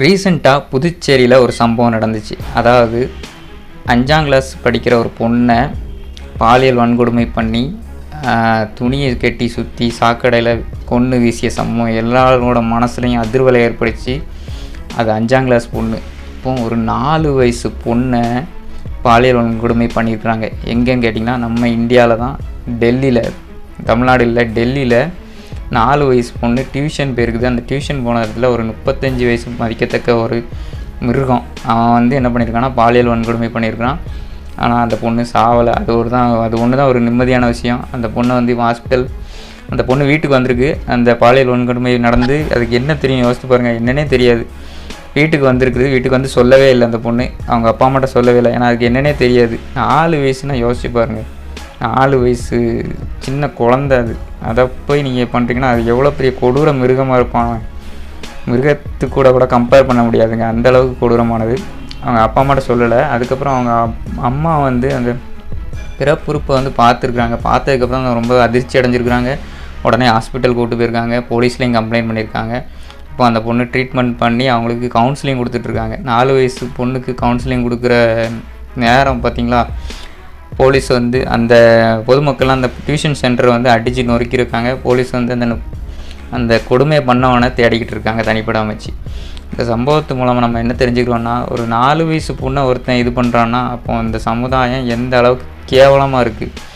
ரீசெண்டாக புதுச்சேரியில் ஒரு சம்பவம் நடந்துச்சு. அதாவது அஞ்சாம் கிளாஸ் படிக்கிற ஒரு பொண்ணை பாலியல் வன்கொடுமை பண்ணி துணியை கட்டி சுற்றி சாக்கடையில் கொன்று வீசிய சம்பவம் எல்லாரோட மனசுலையும் அதிர்வலை ஏற்படுத்தி அது அஞ்சாம் கிளாஸ் பொண்ணு. இப்போ ஒரு நாலு வயசு பொண்ணை பாலியல் வன்கொடுமை பண்ணியிருக்கிறாங்க. எங்கேன்னு கேட்டிங்கன்னா நம்ம இந்தியாவில் தான். டெல்லியில் தமிழ்நாடு இல்லை டெல்லியில் நாலு வயசு பொண்ணு டியூஷன் போயிருக்குது. அந்த டியூஷன் போன இடத்துல ஒரு முப்பத்தஞ்சு வயசு மதிக்கத்தக்க ஒரு மிருகம். அவன் வந்து என்ன பண்ணியிருக்கான்னா பாலியல் வன்கொடுமை பண்ணியிருக்கான் ஆனால் அந்த பொண்ணு சாவலை. அது ஒரு தான் அது ஒன்று தான் ஒரு நிம்மதியான விஷயம். அந்த பொண்ணை வந்து ஹாஸ்பிட்டல் அந்த பொண்ணு வீட்டுக்கு வந்திருக்கு. அந்த பாலியல் வன்கொடுமை நடந்து அதுக்கு என்ன தெரியும்? யோசித்து பாருங்கள் என்னன்னே தெரியாது. வீட்டுக்கு வந்திருக்குது. வீட்டுக்கு வந்து சொல்லவே இல்லை அந்த பொண்ணு. அவங்க அப்பா அம்மாட்ட சொல்லவே இல்லை. ஏன்னா அதுக்கு என்னன்னே தெரியாது. நாலு வயசுனால் யோசிச்சு பாருங்கள் நாலு வயசு சின்ன குழந்த அது. அதை போய் நீங்கள் பண்ணுறீங்கன்னா அது எவ்வளோ பெரிய கொடூர மிருகமாக இருப்பான் மிருகத்து கூட கூட கம்பேர் பண்ண முடியாதுங்க. அந்தளவுக்கு கொடூரமானது. அவங்க அப்பா அம்மாட்ட சொல்லலை. அதுக்கப்புறம் அவங்க அம்மா வந்து அந்த பிறப்புறுப்பை வந்து பார்த்துருக்குறாங்க. பார்த்ததுக்கப்புறம் ரொம்ப அதிர்ச்சி அடைஞ்சிருக்கிறாங்க. உடனே ஹாஸ்பிட்டல் கூட்டு போயிருக்காங்க. போலீஸ்லேயும் கம்ப்ளைண்ட் பண்ணியிருக்காங்க. இப்போ அந்த பொண்ணு ட்ரீட்மெண்ட் பண்ணி அவங்களுக்கு கவுன்சிலிங் கொடுத்துட்ருக்காங்க நாலு வயசு பொண்ணுக்கு கவுன்சிலிங் கொடுக்குற நேரம் பார்த்திங்களா? போலீஸ் வந்து அந்த பொதுமக்கள்லாம் அந்த டியூஷன் சென்டரை வந்து அடித்து நொறுக்கியிருக்காங்க. போலீஸ் வந்து அந்த அந்த கொடுமையை பண்ணவனை தேடிக்கிட்டு இருக்காங்க தனிப்படம் வச்சு இந்த சம்பவத்து மூலமாக நம்ம என்ன தெரிஞ்சுக்கிறோன்னா ஒரு நாலு வயசு பொண்ணை ஒருத்தன் இது பண்ணுறான்னா அப்போ இந்த சமுதாயம் எந்த அளவுக்கு கேவலமாக இருக்குது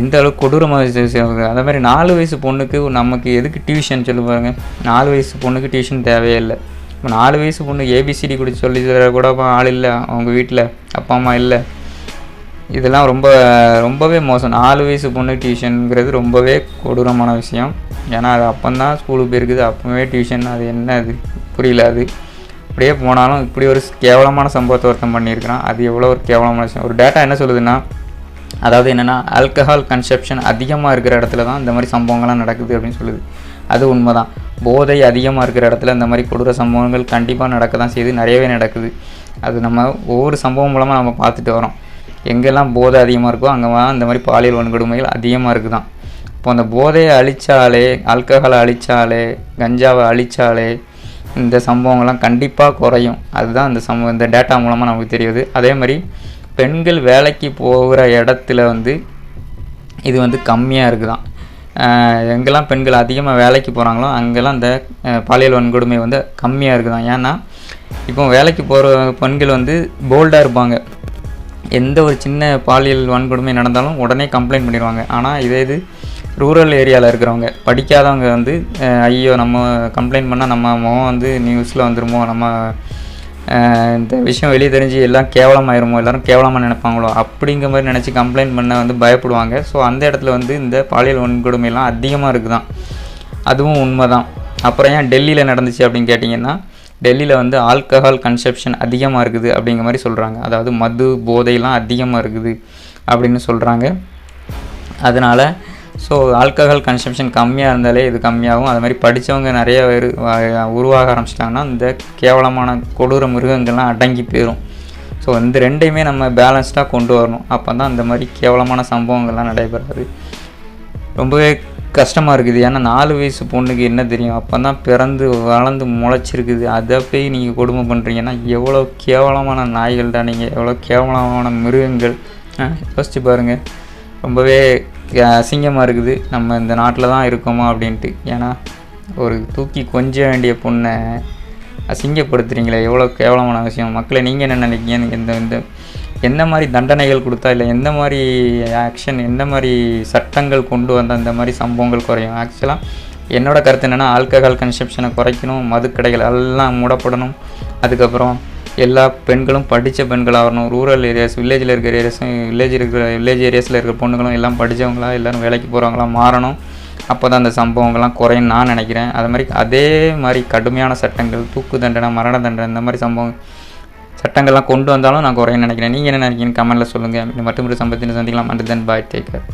எந்த அளவுக்கு கொடூரமாக அதே மாதிரி நாலு வயசு பொண்ணுக்கு நமக்கு எதுக்கு டியூஷன் சொல்லி பாருங்கள் நாலு வயசு பொண்ணுக்கு டியூஷன் தேவையே இல்லை. இப்போ நாலு வயசு பொண்ணு ஏபிசிடி கூட சொல்லி தர கூட ஆள் இல்லை. அவங்க வீட்டில் அப்பா அம்மா இல்லை. இதெல்லாம் ரொம்ப ரொம்பவே மோசம். நாலு வயசு பொண்ணு டியூஷனுங்கிறது ரொம்பவே கொடூரமான விஷயம். ஏன்னா அது அப்போந்தான் ஸ்கூலுக்கு போயிருக்குது. அப்போவே டியூஷன் அது என்ன அது புரியல அது அப்படியே போனாலும் இப்படி ஒரு கேவலமான சம்பவத்தை ஒருத்தன் பண்ணியிருக்கிறான். அது எவ்வளோ ஒரு கேவலமான விஷயம். ஒரு டேட்டா என்ன சொல்லுதுன்னா அதாவது என்னென்னா ஆல்கஹால் கன்செப்ஷன் அதிகமாக இருக்கிற இடத்துல தான் இந்த மாதிரி சம்பவங்கள்லாம் நடக்குது அப்படின்னு சொல்லுது. அது உண்மை தான் போதை அதிகமாக இருக்கிற இடத்துல இந்த மாதிரி கொடூர சம்பவங்கள் கண்டிப்பாக நடக்க தான் செய்யுது. நிறையவே நடக்குது. அது நம்ம ஒவ்வொரு சம்பவம் மூலமாக நம்ம பார்த்துட்டு வரோம் எங்கெல்லாம் போதை அதிகமாக இருக்கோ அங்கே இந்த மாதிரி பாலியல் வன்கொடுமைகள் அதிகமாக இருக்குது தான் இப்போ அந்த போதையை அழித்தாலே ஆல்கஹாலை அழித்தாலே கஞ்சாவை அழித்தாலே இந்த சம்பவங்கள்லாம் கண்டிப்பாக குறையும். அதுதான் இந்த சம்பவம் இந்த டேட்டா மூலமாக நமக்கு தெரியுது. அதே மாதிரி பெண்கள் வேலைக்கு போகிற இடத்துல வந்து இது வந்து கம்மியாக இருக்குதான். தான் எங்கெல்லாம் பெண்கள் அதிகமாக வேலைக்கு போகிறாங்களோ அங்கெல்லாம் இந்த பாலியல் வன்கொடுமை வந்து கம்மியாக இருக்குதான். ஏன்னா இப்போ வேலைக்கு போகிற பெண்கள் வந்து போல்டாக இருப்பாங்க. எந்த ஒரு சின்ன பாலியல் வன்கொடுமை நடந்தாலும் உடனே கம்ப்ளைண்ட் பண்ணிடுவாங்க. ஆனால் இதே இது ரூரல் ஏரியாவில் இருக்கிறவங்க படிக்காதவங்க வந்து ஐயோ நம்ம கம்ப்ளைண்ட் பண்ணால் நம்ம முகம் வந்து நியூஸில் வந்துருமோ? நம்ம இந்த விஷயம் வெளியே தெரிஞ்சு எல்லாம் கேவலமாயிருமோ? எல்லோரும் கேவலமாக நினைப்பாங்களோ? அப்படிங்கிற மாதிரி நினச்சி கம்ப்ளைண்ட் பண்ண வந்து பயப்படுவாங்க. ஸோ அந்த இடத்துல வந்து இந்த பாலியல் வன்கொடுமைலாம் அதிகமாக இருக்குதான். அதுவும் உண்மை தான் அப்புறம் ஏன் டெல்லியில் நடந்துச்சு அப்படின்னு கேட்டிங்கன்னா டெல்லியில் வந்து ஆல்கஹால் கன்செப்ஷன் அதிகமாக இருக்குது அப்படிங்கிற மாதிரி சொல்கிறாங்க அதாவது மது போதையெல்லாம் அதிகமாக இருக்குது அப்படின்னு சொல்கிறாங்க அதனால் ஸோ ஆல்கஹால் கன்சம்ஷன் கம்மியாக இருந்தாலே இது கம்மியாகும். அது மாதிரி படித்தவங்க நிறைய பேர் உருவாக ஆரம்பிச்சிட்டாங்கன்னா இந்த கேவலமான கொடூர மிருகங்கள்லாம் அடங்கி போயிடும் ஸோ இந்த ரெண்டையுமே நம்ம பேலன்ஸ்டாக கொண்டு வரணும். அப்போ தான் இந்த மாதிரி கேவலமான சம்பவங்கள்லாம் நடைபெறாது. ரொம்பவே கஷ்டமாக இருக்குது. ஏன்னா நாலு வயசு பொண்ணுக்கு என்ன தெரியும்? அப்போ தான் பிறந்து வளர்ந்து முளைச்சிருக்குது. அதை போய் நீங்கள் கொடுமை பண்ணுறீங்கன்னா எவ்வளோ கேவலமான நாய்கள்டா நீங்கள் எவ்வளோ கேவலமான மிருகங்கள். யோசிச்சு பாருங்கள் ரொம்பவே அசிங்கமாக இருக்குது. நம்ம இந்த நாட்டில் தான் இருக்கோமா அப்படின்ட்டு. ஏன்னா ஒரு தூக்கி கொஞ்ச வேண்டிய பொண்ணை அசிங்கப்படுத்துகிறீங்களே எவ்வளோ கேவலமான விஷயம். மக்களை நீங்கள் என்ன நினைக்கிறீங்க? இந்த இந்த எந்த மாதிரி தண்டனைகள் கொடுத்தா இல்லை எந்த மாதிரி ஆக்ஷன் எந்த மாதிரி சட்டங்கள் கொண்டு வந்தால் இந்த மாதிரி சம்பவங்கள் குறையும்? ஆக்சுவலாக என்னோடய கருத்து என்னென்னா ஆல்கஹால் கன்சப்ஷனை குறைக்கணும் மதுக்கடைகள் எல்லாம் மூடப்படணும். அதுக்கப்புறம் எல்லா பெண்களும் படித்த பெண்களாகணும் ரூரல் ஏரியாஸ் வில்லேஜில் இருக்கிற ஏரியாஸும் வில்லேஜ் இருக்கிற வில்லேஜ் ஏரியாஸில் இருக்கிற பொண்ணுங்களும் எல்லாம் படித்தவங்களா எல்லோரும் வேலைக்கு போகிறவங்களா மாறணும். அப்போ தான் அந்த சம்பவங்கள்லாம் குறையும் நான் நினைக்கிறேன். அது மாதிரி அதே மாதிரி கடுமையான சட்டங்கள் தூக்கு தண்டனை மரண தண்டனை இந்த மாதிரி சம்பவம் சட்டங்கள்லாம் கொண்டு வந்தாலும் நான் குறைய நினைக்கிறேன். நீங்கள் என்ன நினைக்கிறீங்க கமெண்ட்டில் சொல்லுங்கள் மட்டும் ஒரு சம்பவத்தின் சந்திக்கலாம். And then bye taker